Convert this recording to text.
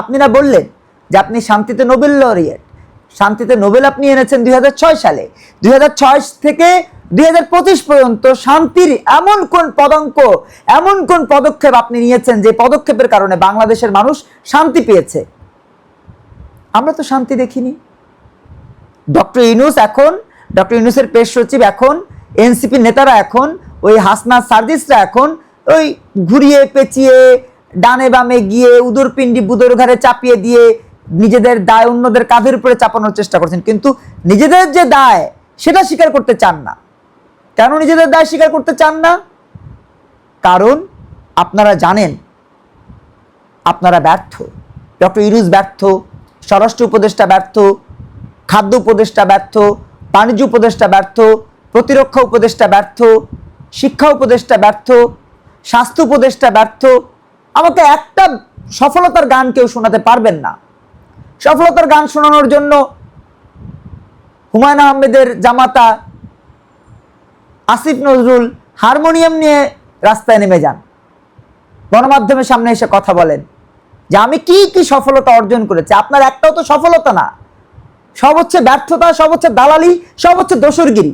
আপনি না বললেন যে আপনি শান্তিতে নোবেল লরিয়েট। শান্তিতে নোবেল আপনি এনেছেন দুই হাজার ছয় সালে। দুই হাজার ছয় থেকে দুই হাজার পঁচিশ পর্যন্ত শান্তির এমন কোন পদঙ্ক, এমন কোন পদক্ষেপ আপনি নিয়েছেন যে পদক্ষেপের কারণে বাংলাদেশের মানুষ শান্তি পেয়েছে? আমরা তো শান্তি দেখিনি। ডক্টর ইউনুস এখন, ডক্টর ইউনুসের পেশ সচিব এখন এনসিপি নেতারা এখন, ওই হাসনা সার্জিসরা এখন, ওই ঘুরিয়ে পেঁচিয়ে ডানে বামে গিয়ে উদরপিণ্ডি বুদর ঘরে চাপিয়ে দিয়ে নিজেদের দায় অন্যদের কাঁধের উপরে চাপানোর চেষ্টা করছেন। কিন্তু নিজেদের যে দায়, সেটা স্বীকার করতে চান না। কেন নিজেদের দায় স্বীকার করতে চান না? কারণ আপনারা জানেন, আপনারা ব্যর্থ। ডক্টর ইউনুস ব্যর্থ, স্বরাষ্ট্র উপদেষ্টা ব্যর্থ, খাদ্য উপদেষ্টা ব্যর্থ, বাণিজ্য উপদেষ্টা ব্যর্থ, প্রতিরক্ষা উপদেষ্টা ব্যর্থ, শিক্ষা উপদেষ্টা ব্যর্থ, স্বাস্থ্য উপদেষ্টা ব্যর্থ আমাকে একটা সফলতার গান কেউ শোনাতে পারবেন না। সফলতার গান শোনানোর জন্য হুমায়ুন আহমেদের জামাতা আসিফ নজরুল হারমোনিয়াম নিয়ে রাস্তায় নেমে যান। গণমাধ্যমের সামনে এসে কথা বলেন যে আমি কি কি সফলতা অর্জন করেছি, আপনার একটাও তো সফলতা না। সব হচ্ছে ব্যর্থতা, সব হচ্ছে দালালি, সব হচ্ছে দোসরগিরি